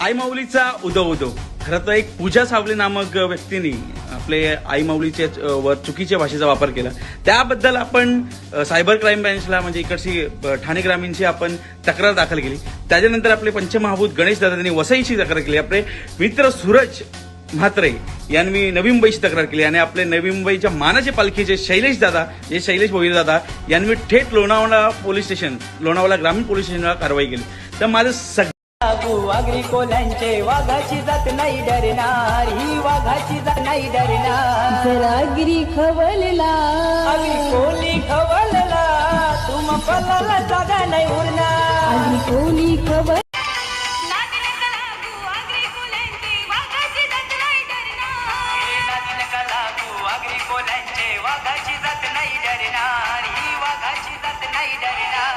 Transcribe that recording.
आई माऊलीचा उदो उदो खरं तर एक पूजा सावले नामक व्यक्तीने आपले आई माऊलीच्या वर चुकीच्या भाषेचा वापर केला. त्याबद्दल आपण सायबर क्राईम ब्रँचला म्हणजे इकडची ठाणे ग्रामीणची आपण तक्रार दाखल केली. त्याच्यानंतर आपले पंचमहाभूत गणेश दादा त्यांनी वसईची तक्रार केली. आपले मित्र सूरज म्हात्रे यांनी नवी मुंबईची तक्रार केली. आणि आपले नवी मुंबईच्या मानाचे पालखीचे शैलेश दादा जे शैलेश भोईर दादा यांनी थेट लोणावळा पोलीस स्टेशन लोणावळा ग्रामीण पोलीस स्टेशनला कारवाई केली. तर माझं सग वाघरी कोल्यांचे वाघाची जात नाही डरणार ही वाघाची जात नाही डरणार. जरा खवलला. आगरी कोली खवलला तुम पल्ला जागा नाही उरणार. कोली खवल वाघाची जात नाही डरणार. ही वाघाची जात नाही डरणार.